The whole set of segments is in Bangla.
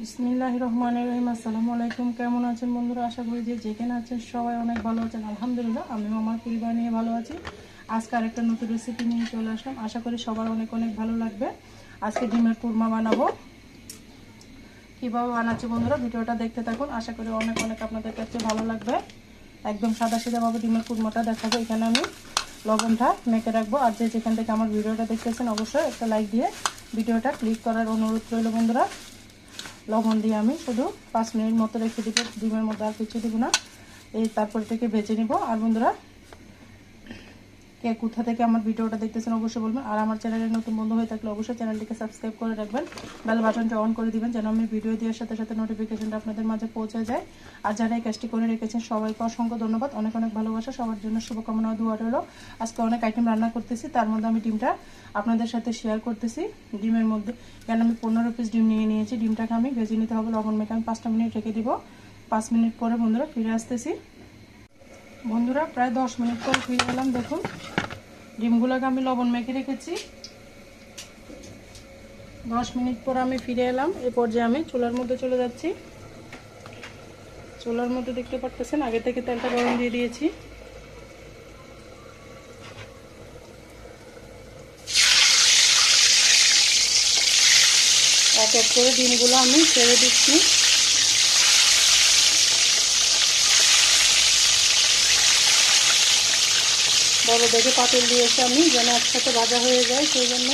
বিসমিল্লাহ রহমান রহিম, আসসালামু আলাইকুম। কেমন আছেন বন্ধুরা? আশা করি যে যেখানে আছেন সবাই অনেক ভালো আছেন। আলহামদুলিল্লাহ, আমিও আমার পরিবার নিয়ে ভালো আছি। আজকে আরেকটা নতুন রেসিপি নিয়ে চলে আসলাম। আশা করি সবার অনেক অনেক ভালো লাগবে। আজকে ডিমের কুরমা বানাবো। কীভাবে বানাচ্ছি বন্ধুরা? ভিডিওটা দেখতে থাকুন। আশা করি অনেক অনেক আপনাদের কাছে ভালো লাগবে। একদম সাদা সিধাভাবে ডিমের কুরমাটা দেখাবো। এখানে আমি লবণটা মেখে রাখব। আর যে যেখান থেকে আমার ভিডিওটা দেখতেছেন, অবশ্যই একটা লাইক দিয়ে ভিডিওটা ক্লিক করার অনুরোধ রইল বন্ধুরা। লবণ দিয়ে আমি শুধু পাঁচ মিনিট মতো রেখে দিব, ডিমের মধ্যে আর কিছু দেবো না। এই তারপর থেকে ভেজে নিব। আর বন্ধুরা কে কোথা থেকে আমার ভিডিওটা দেখতেছেন অবশ্যই বলবেন। আর আমার চ্যানেলে নতুন বন্ধু হয়ে থাকলে অবশ্যই চ্যানেলটিকে সাবস্ক্রাইব করে রাখবেন। বেল বাটনটা অন করে দিবেন যেন আমি ভিডিও দেওয়ার সাথে সাথে নোটিফিকেশনটা আপনাদের মাঝে পৌঁছে যায়। আর যারা এই কাজটি করে রেখেছেন, সবাইকে অসংখ্য ধন্যবাদ। অনেক অনেক ভালোবাসা। সবার জন্য শুভকামনা দোয়া রইল। আজকে অনেক আইটেম রান্না করতেছি, তার মধ্যে আমি ডিমটা আপনাদের সাথে শেয়ার করতেছি। ডিমের মধ্যে, কেন আমি পনেরো পিস ডিম নিয়ে নিয়েছি। ডিমটাকে আমি ভেজে নিতে হবে, লবণ মেখে আমি পাঁচটা মিনিট রেখে দিব। পাঁচ মিনিট পরে বন্ধুরা ফিরে আসতেছি। বন্ধুরা, প্রায় দশ মিনিট পর ফিরে এলাম, দেখুন। ডিমগুলোকে আমি লবণ মেখে রেখেছি। দশ মিনিট পর আমি ফিরে এলাম। এ পর্যায়ে আমি চুলার মধ্যে চলে যাচ্ছি। চুলার মধ্যে দেখতে পারতেছেন, আগে থেকে তেলটা গরম দিয়ে দিয়েছি। এক এক করে ডিমগুলো আমি ছেড়ে দিচ্ছি। বড় দেখে পাতিল দিয়েছি আমি যেন একসাথে ভাজা হয়ে যায়, সেই জন্য।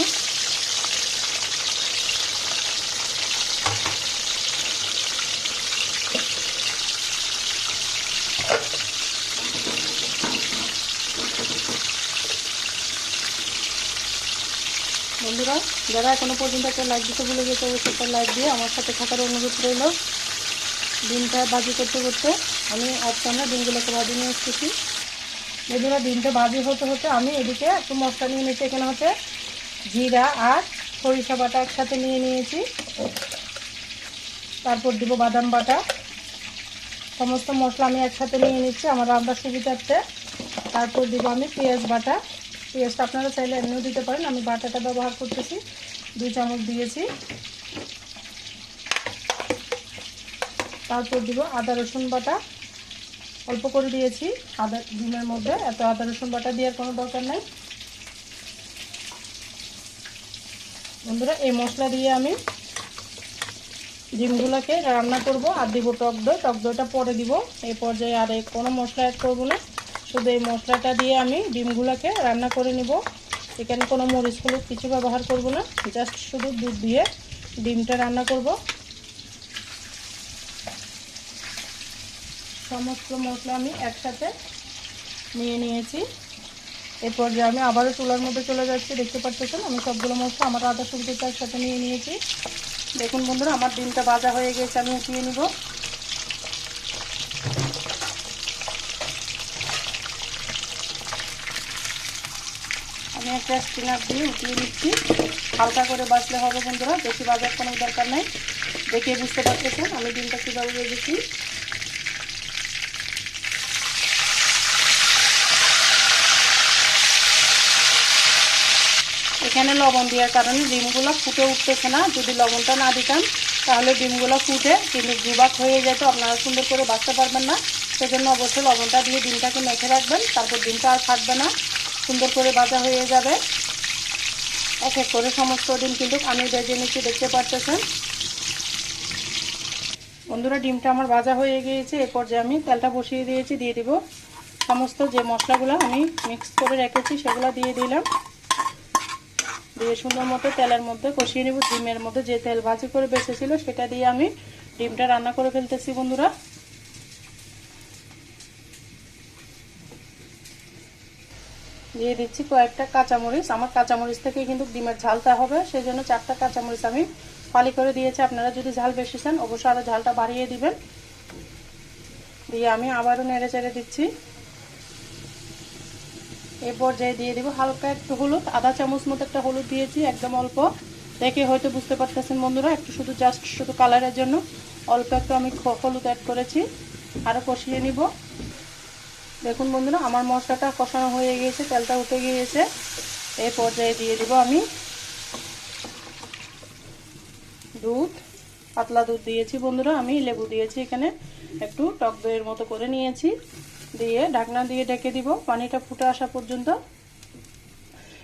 বন্ধুরা, যারা এখনও পর্যন্ত একটা লাইক দিতে ভুলে গেছে, অবশ্যই একটা লাইক দিয়ে আমার সাথে থাকার অনুরোধ রইল। ডিমটা ভাজি করতে করতে আমি আজকে আমরা ডিমগুলোকে ভাজি নিয়ে এসেছি। বন্ধুরা ডিমটা ভাজি হতে হতে আমি এদিকে একটু মশলা নিয়ে নিয়েছি। এখানে হচ্ছে জিরা আর সরিষা বাটা একসাথে নিয়ে নিয়েছি। তারপর দিব বাদাম বাটা। সমস্ত মশলা আমি একসাথে নিয়ে নিচ্ছি আমার রান্নার সুবিধার্থে। তারপর দিব আমি পেঁয়াজ বাটা। পেঁয়াজটা আপনারা চাইলে এমনিও দিতে পারেন, আমি বাটাটা ব্যবহার করতেছি। দুই চামচ দিয়েছি। তারপর দিব আদা রসুন বাটা। অল্প করে দিয়েছি। আদা, ডিমের মধ্যে এত আদা, রসুন বাটা দেওয়ার কোনো দরকার নেই। বন্ধুরা, এই মশলা দিয়ে আমি ডিমগুলোকে রান্না করব আর দিব টক দই। টক দইটা পরে দিব। এই পর্যায়ে আর এই কোনো মশলা অ্যাড করব না। শুধু এই মশলাটা দিয়ে আমি ডিমগুলোকে রান্না করে নিব। এখানে কোনো মরিচ হলুদ কিছু ব্যবহার করব না। জাস্ট শুধু দুধ দিয়ে ডিমটা রান্না করব। সমস্ত মশলা আমি একসাথে নিয়ে নিয়েছি। এরপর যে আমি আবারও চুলার মধ্যে চলে যাচ্ছি, দেখতে পাচ্ছেন আমি সবগুলো মশলা আমার আদা সবজিটা একসাথে নিয়ে নিয়েছি। দেখুন বন্ধুরা, আমার ডিমটা ভাজা হয়ে গেছে, আমি উঠিয়ে নিব। আমি একটা স্পিনার দিয়ে উঠিয়ে নিচ্ছি। হালকা করে বাছলে হবে বন্ধুরা, বেশি বাজার কোনো দরকার নেই। দেখে বুঝতে পারতেছেন আমি ডিমটা কীভাবে ভেজেছি এখানে লবণ দেওয়ার কারণে ডিমগুলো ফুটে উঠতেছে না। যদি লবণটা না দিতাম, তাহলে ডিমগুলো ফুটে কিন্তু দুবাক হয়ে যেত। আপনারা সুন্দর করে বাঁচতে পারবেন না। সেজন্য অবশ্যই লবণটা দিয়ে ডিমটাকে মেখে রাখবেন। তারপর ডিমটা আর ফাটবে না। সুন্দর করে ভাজা হয়ে যাবে। এক এক করে সমস্ত ডিম কিন্তু আমি ভেজে নিচ্ছি দেখতে পাচ্ছেন বন্ধুরা, ডিমটা আমার ভাজা হয়ে গিয়েছে। এ পর্যায়ে আমি তেলটা বসিয়ে দিয়েছি, দিয়ে দিব সমস্ত যে মশলাগুলো আমি মিক্স করে রেখেছি, সেগুলো দিয়ে দিলাম। দিয়ে সুন্দর মতো তেলের মধ্যে কষিয়ে নেব। ডিমের মধ্যে যে তেল ভাজি করে বেঁচেছিল সেটা দিয়ে আমি ডিমটা রান্না করে ফেলতেছি বন্ধুরা। দিয়ে দিচ্ছি কয়েকটা কাঁচামরিচ। আমার কাঁচামরিচ থেকে কিন্তু ডিমের ঝালটা হবে সেই জন্য চারটা কাঁচামরিচ আমি ফালি করে দিয়েছি। আপনারা যদি ঝাল বেশি চান, অবশ্যই আরও ঝালটা বাড়িয়ে দিবেন। দিয়ে আমি আবারও নেড়ে চেড়ে দিচ্ছি। এই পর্যায়ে দিয়ে দিব হালকা একটু হলুদ, আধা চামচ মতো একটা হলুদ দিয়েছি, একদম অল্প। দেখে হয়তো বুঝতে পারতেছেন বন্ধুরা, একটু শুধু জাস্ট শুধু কালারের জন্য। অল্প একটু আমি হলুদ অ্যাড করেছি আরও কষিয়ে নিব। দেখুন বন্ধুরা, আমার মশলাটা কষানো হয়ে গিয়েছে, তেলটা উঠে গিয়েছে। এই পর্যায়ে দিয়ে দিব আমি দুধ। পাতলা দুধ দিয়েছি বন্ধুরা, আমি লেবু দিয়েছি এখানে, একটু টক দইয়ের মতো করে নিয়েছি। দিয়ে ঢাকনা দিয়ে ঢেকে দিব। পানিটা ফুটে আসা পর্যন্ত।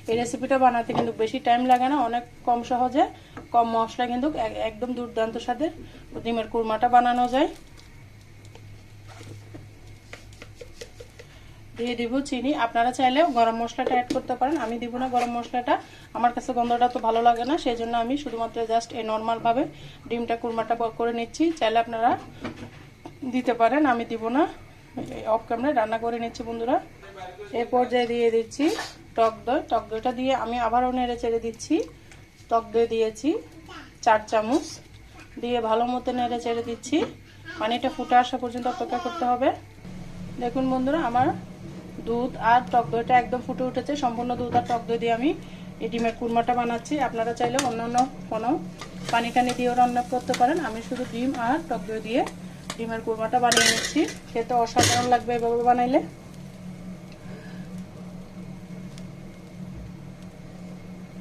এই রেসিপিটা বানাতে কিন্তু বেশি টাইম লাগে না, অনেক কম সহজে। কম মশলা কিন্তু এক- একদম দুর্দান্ত স্বাদের। ডিমের কুরমাটা বানানো যায়। দিয়ে দিব চিনি। আপনারা চাইলে গরম মশলাটা অ্যাড করতে পারেন। আমি দিব না গরম মশলাটা। আমার কাছে গন্ধটা তো ভালো লাগে না সেই জন্য আমি শুধুমাত্র জাস্ট এই নর্মালভাবে ডিমটা, কুরমাটা করে নিচ্ছি। চাইলে আপনারা দিতে পারেন, আমি দিব না। অফ ক্যামেরায় রান্না করে নিচ্ছি বন্ধুরা। এই পর্যায়ে দিয়ে দিচ্ছি টক দই। টক দইটা দিয়ে আমি আবারও নেড়ে চেড়ে দিচ্ছি। টক দই দিয়েছি চার চামচ। দিয়ে ভালো মতো নেড়ে চেড়ে দিচ্ছি। পানিটা ফুটে আসা পর্যন্ত অপেক্ষা করতে হবে। দেখুন বন্ধুরা, আমার দুধ আর টক দইটা একদম ফুটে উঠেছে। সম্পূর্ণ দুধ আর টক দই দিয়ে আমি এই ডিমের কুরমাটা বানাচ্ছি। আপনারা চাইলে অন্য অন্য কোনো পানি টানি দিয়েও রান্না করতে পারেন। আমি শুধু ডিম আর টক দই দিয়ে ডিমের কুরমাটা বানিয়ে নিচ্ছি। খেতে অসাধারণ লাগবে এভাবে বানাইলে।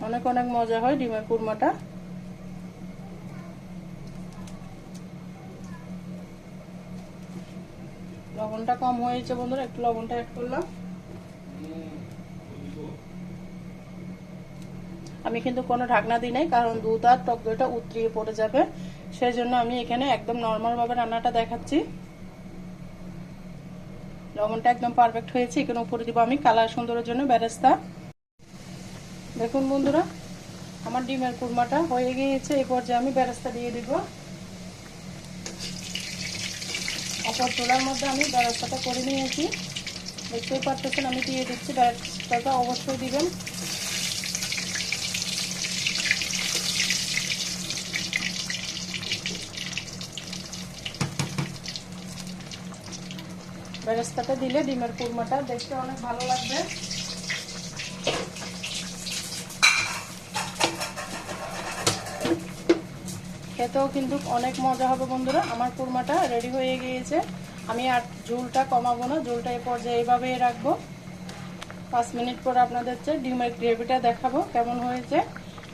অনেক অনেক মজা হয় ডিমের কুরমাটা। লবণটা কম হয়েছে বন্ধুরা, একটু লবণটা অ্যাড করলাম। আমি কিন্তু কোনো ঢাকনা দিই নাই, কারণ দুধ আর টক দইটা উতরিয়ে পড়ে যাবে। সেই জন্য আমি এখানে একদম নর্মাল ভাবে রান্নাটা দেখাচ্ছি। লবণটা একদম পারফেক্ট হয়েছে। এখানে উপরে দিব আমি কালার সুন্দরের জন্য ব্যারেস্তা। দেখুন বন্ধুরা, আমার ডিমের কুরমাটা হয়ে গিয়েছে। এই পর্যায়ে আমি বেরেস্তা দিয়ে দিব। অপর চুলার মধ্যে আমি ব্যবস্থাটা করে নিয়েছি। দেখতেই পারতেছেন আমি দিয়ে দিচ্ছি। ব্যবস্থাটা অবশ্যই দিবেন। ব্যবস্থাটা দিলে ডিমের কুরমাটা দেখতে অনেক ভালো লাগবে। খেতেও কিন্তু অনেক মজা হবে বন্ধুরা। আমার কুরমাটা রেডি হয়ে গিয়েছে। আমি আর ঝুলটা কমাবো না, ঝুলটা এই পর্যায়ে এইভাবেই রাখব। পাঁচ মিনিট পর আপনাদের চেয়ে ডিমের গ্রেভিটা দেখাবো কেমন হয়েছে।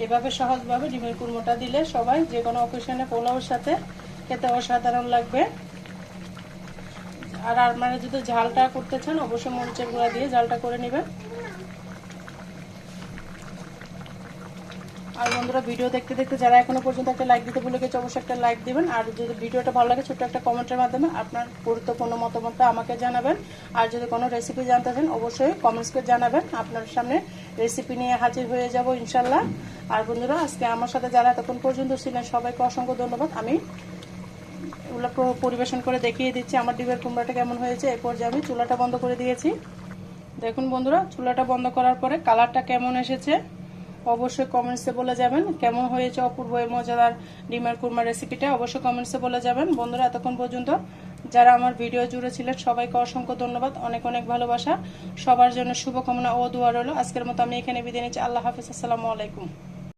এভাবে সহজভাবে ডিমের কুরমোটা দিলে সবাই যে কোনো অকেশনে পোলাওর সাথে খেতে অসাধারণ লাগবে। আর আপনারা যদি ঝালটা করতে চান, অবশ্যই মরিচের গুঁড়া দিয়ে ঝালটা করে নেবেন। আর বন্ধুরা, ভিডিও দেখতে দেখতে যারা এখনও পর্যন্ত একটা লাইক দিতে ভুলে গেছে, অবশ্যই একটা লাইক দিবেন। আর যদি ভিডিওটা ভালো লাগে, ছোট্ট একটা কমেন্টের মাধ্যমে আপনার গুরুত্বপূর্ণ মতামতটা আমাকে জানাবেন। আর যদি কোনো রেসিপি জানতে চান, অবশ্যই কমেন্টস করে জানাবেন। আপনার সামনে রেসিপি নিয়ে হাজির হয়ে যাব ইনশাল্লাহ। আর বন্ধুরা, আজকে আমার সাথে যারা এতক্ষণ পর্যন্ত ছিলেন, সবাইকে অসংখ্য ধন্যবাদ। আমি এগুলো পরিবেশন করে দেখিয়ে দিচ্ছি। আমার ডিমের কুমড়াটা কেমন হয়েছে এরপর যে আমি চুলাটা বন্ধ করে দিয়েছি। দেখুন বন্ধুরা, চুলাটা বন্ধ করার পরে কালারটা কেমন এসেছে, অবশ্যই কমেন্টসে বলে যাবেন। কেমন হয়েছে অপূর্ব এই মজাদার ডিমের কুরমা রেসিপিটা অবশ্যই কমেন্টসে বলে যাবেন। বন্ধুরা, এতক্ষণ পর্যন্ত যারা আমার ভিডিও জুড়ে ছিলেন, সবাইকে অসংখ্য ধন্যবাদ, অনেক অনেক ভালোবাসা। সবার জন্য শুভকামনা ও দোয়া রইল। আজকের মতো আমি এখানে বিদায় নিচ্ছি। আল্লাহ হাফিজ, আসসালামু আলাইকুম।